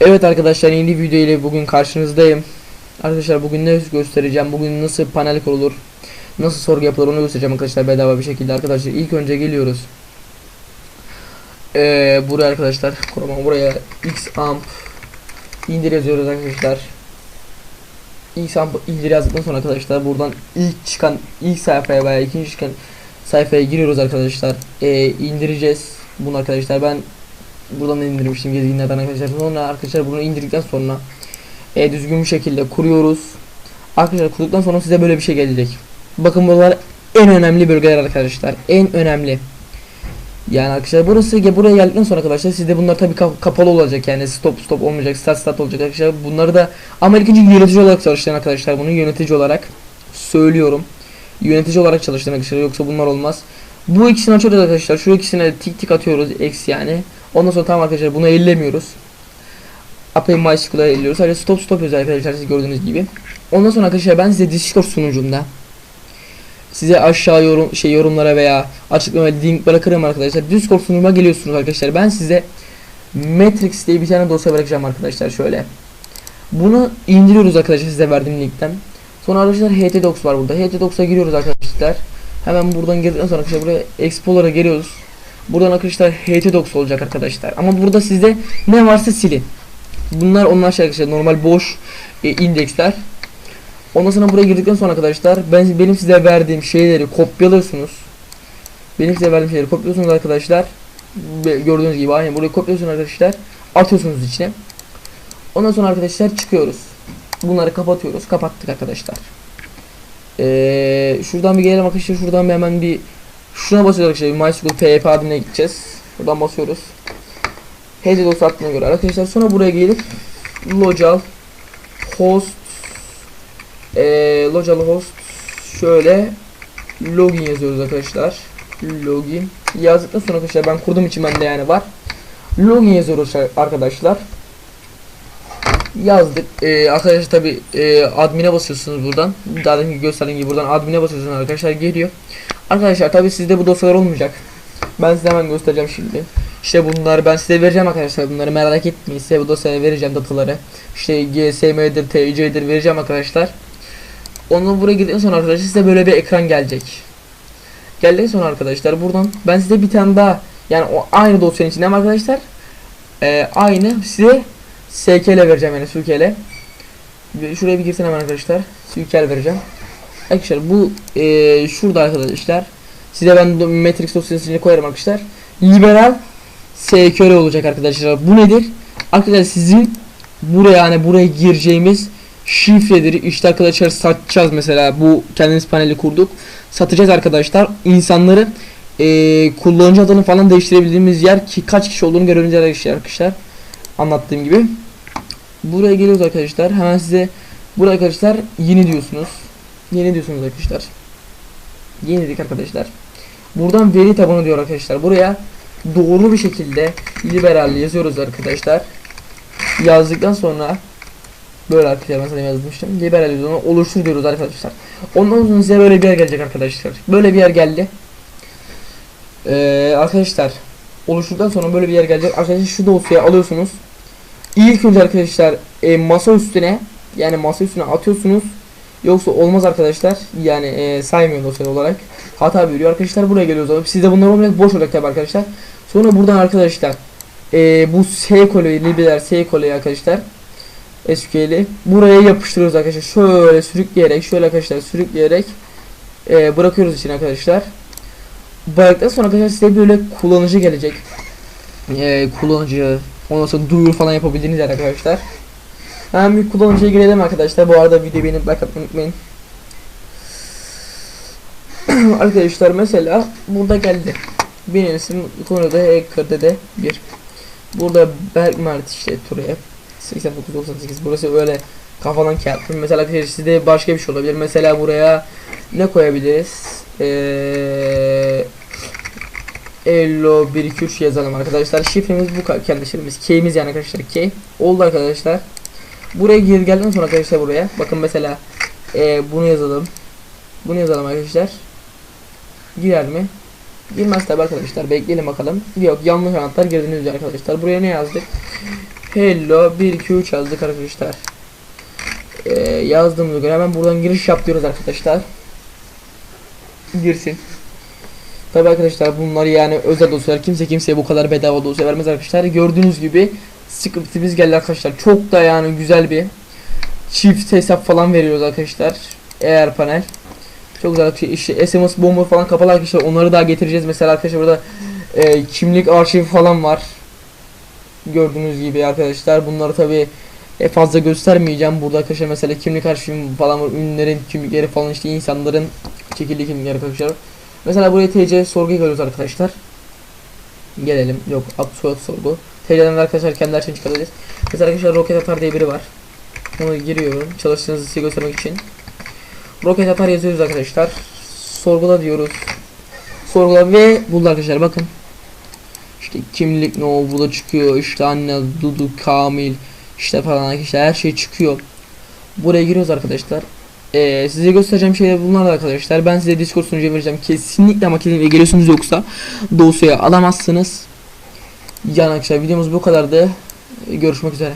Evet arkadaşlar yeni video ile bugün karşınızdayım. Arkadaşlar bugün ne göstereceğim? Bugün nasıl panel kurulur? Nasıl sorgu yapılır onu göstereceğim arkadaşlar bedava bir şekilde. Arkadaşlar ilk önce geliyoruz. Ee, buraya arkadaşlar kurama buraya x amp indir yazıyoruz arkadaşlar. X amp indir yazdıktan sonra arkadaşlar buradan ilk çıkan ilk sayfaya veya ikinci çıkan sayfaya giriyoruz arkadaşlar. Ee, indireceğiz bunu arkadaşlar. Ben buradan da indirmiştim gezginlerden arkadaşlar. Sonra arkadaşlar bunu indirdikten sonra e, düzgün bir şekilde kuruyoruz. Arkadaşlar kurduktan sonra size böyle bir şey gelecek. Bakın buralar en önemli bölgeler arkadaşlar. En önemli. Yani arkadaşlar burası ya buraya geldikten sonra arkadaşlar sizde bunlar tabii kap- kapalı olacak yani stop stop olmayacak start start olacak arkadaşlar bunları da önce yönetici olarak çalıştırın arkadaşlar bunu yönetici olarak söylüyorum yönetici olarak çalıştırın arkadaşlar yoksa bunlar olmaz bu ikisini açıyoruz arkadaşlar şu ikisine tik tik atıyoruz eksi yani ondan sonra tamam arkadaşlar bunu ellemiyoruz Apply MySQL'a elliyoruz sadece stop stop arkadaşlar siz gördüğünüz gibi ondan sonra arkadaşlar ben size Discord sunucumda size aşağı yorum şey yorumlara veya açıklamaya link bırakırım arkadaşlar. Discord sunuma geliyorsunuz arkadaşlar. Ben size Matrix diye bir tane dosya bırakacağım arkadaşlar şöyle. Bunu indiriyoruz arkadaşlar size verdiğim linkten. Sonra arkadaşlar htdocs var burada. htdocs'a giriyoruz arkadaşlar. Hemen buradan girdikten sonra arkadaşlar buraya Explorer'a geliyoruz. Buradan arkadaşlar htdocs olacak arkadaşlar. Ama burada sizde ne varsa silin. Bunlar onlar şey arkadaşlar normal boş e, indeksler. Ondan sonra buraya girdikten sonra arkadaşlar ben benim size verdiğim şeyleri kopyalıyorsunuz. Benim size verdiğim şeyleri kopyalıyorsunuz arkadaşlar. Ve Gördüğünüz gibi aynı burayı kopyalıyorsunuz arkadaşlar. Atıyorsunuz içine. Ondan sonra arkadaşlar çıkıyoruz. Bunları kapatıyoruz. Kapattık arkadaşlar. Ee, şuradan bir gelelim arkadaşlar. Şuradan bir hemen bir şuna basıyoruz arkadaşlar. MySQL PHP adına gideceğiz. Buradan basıyoruz. HTTPS hattına göre arkadaşlar. Sonra buraya gelip local host ee, local host şöyle login yazıyoruz arkadaşlar. Login yazdıktan sonra arkadaşlar ben kurduğum için bende yani var. Login yazıyoruz arkadaşlar. Yazdık. Ee, arkadaşlar tabi e, admin'e basıyorsunuz buradan. Daha demin gösterdiğim gibi buradan admin'e basıyorsunuz arkadaşlar geliyor. Arkadaşlar tabi sizde bu dosyalar olmayacak. Ben size hemen göstereceğim şimdi. İşte bunları ben size vereceğim arkadaşlar. Bunları merak etmeyin. Size bu dosyaya vereceğim dataları. İşte GSM'dir, TC'dir vereceğim arkadaşlar. Onu buraya girdikten sonra arkadaşlar size böyle bir ekran gelecek. Geldikten sonra arkadaşlar buradan ben size bir tane daha yani o aynı dosyanın içinde arkadaşlar e, aynı size SKL vereceğim yani SQL. Şuraya bir girsin hemen arkadaşlar. SQL vereceğim. Arkadaşlar bu e, şurada arkadaşlar. Size ben Matrix dosyasının içine koyarım arkadaşlar. Liberal SQL olacak arkadaşlar. Bu nedir? Arkadaşlar sizin buraya yani buraya gireceğimiz şifredir. İşte arkadaşlar satacağız mesela bu kendimiz paneli kurduk. Satacağız arkadaşlar. İnsanları eee kullanıcı adını falan değiştirebildiğimiz yer ki kaç kişi olduğunu arkadaşlar arkadaşlar. Anlattığım gibi. Buraya geliyoruz arkadaşlar. Hemen size buraya arkadaşlar yeni diyorsunuz. Yeni diyorsunuz arkadaşlar. Yeni dedik arkadaşlar. Buradan veri tabanı diyor arkadaşlar. Buraya doğru bir şekilde liberal yazıyoruz arkadaşlar. Yazdıktan sonra Böyle arkadaşlar ben sana yazmıştım. Liberal yüzünü oluştur diyoruz arkadaşlar. Ondan sonra size böyle bir yer gelecek arkadaşlar. Böyle bir yer geldi. Ee, arkadaşlar oluşturduktan sonra böyle bir yer gelecek. Arkadaşlar şu dosyayı alıyorsunuz. İlk önce arkadaşlar e, masa üstüne yani masa üstüne atıyorsunuz. Yoksa olmaz arkadaşlar. Yani e, saymıyor dosya olarak. Hata veriyor. Arkadaşlar buraya geliyoruz. Sizde bunlar olmayacak. Boş olacak tabi arkadaşlar. Sonra buradan arkadaşlar e, bu S koleyi, liberal S koleyi arkadaşlar SQL'i buraya yapıştırıyoruz arkadaşlar. Şöyle sürükleyerek, şöyle arkadaşlar sürükleyerek e, bırakıyoruz için arkadaşlar. Bıraktıktan sonra arkadaşlar size böyle kullanıcı gelecek. E, kullanıcı, ondan sonra duyuru falan yapabildiğiniz yer arkadaşlar. Hemen bir kullanıcıya girelim arkadaşlar. Bu arada videoyu beğenip like atmayı unutmayın. arkadaşlar mesela burada geldi. İsim konuda Hacker'de de bir. Burada Bergmart işte Turaya 8998 burası öyle kafadan kağıt. Mesela arkadaşlar sizde başka bir şey olabilir. Mesela buraya ne koyabiliriz? Eee Ello 123 yazalım arkadaşlar. Şifremiz bu kardeşlerimiz. K'miz yani arkadaşlar K. Oldu arkadaşlar. Buraya gir geldikten sonra arkadaşlar buraya. Bakın mesela eee bunu yazalım. Bunu yazalım arkadaşlar. Girer mi? Girmez tabi arkadaşlar. Bekleyelim bakalım. Yok yanlış anahtar girdiniz arkadaşlar. Buraya ne yazdık? hello 1 2 3 yazdık arkadaşlar. Ee, yazdığımıza göre hemen buradan giriş yap diyoruz arkadaşlar. Girsin. Tabi arkadaşlar bunlar yani özel dosyalar. Kimse kimseye bu kadar bedava dosya vermez arkadaşlar. Gördüğünüz gibi scriptimiz geldi arkadaşlar. Çok da yani güzel bir çift hesap falan veriyoruz arkadaşlar. Eğer panel. Çok güzel bir şey. İşte SMS bomba falan kapalı arkadaşlar. Onları daha getireceğiz. Mesela arkadaşlar burada e, kimlik arşivi falan var. Gördüğünüz gibi arkadaşlar. Bunları tabi fazla göstermeyeceğim. Burada arkadaşlar mesela kimlik arşivi falan var. Ünlülerin kimlikleri falan işte insanların çekildiği kimlikleri arkadaşlar. Mesela buraya TC sorguya geliyoruz arkadaşlar. Gelelim. Yok absolut sorgu. TC'den arkadaşlar kendi açını çıkaracağız. Mesela arkadaşlar roket atar diye biri var. Onu giriyorum. Çalıştığınızı size göstermek için. Roket atar yazıyoruz arkadaşlar. Sorgula diyoruz. Sorgula ve buldu arkadaşlar bakın. İşte kimlik ne o burada çıkıyor. İşte anne Dudu Kamil işte falan arkadaşlar her şey çıkıyor. Buraya giriyoruz arkadaşlar. Ee, size göstereceğim şeyler bunlar da arkadaşlar. Ben size Discord sunucu vereceğim. Kesinlikle ama geliyorsunuz yoksa dosyayı alamazsınız. Yani arkadaşlar videomuz bu kadardı. Görüşmek üzere.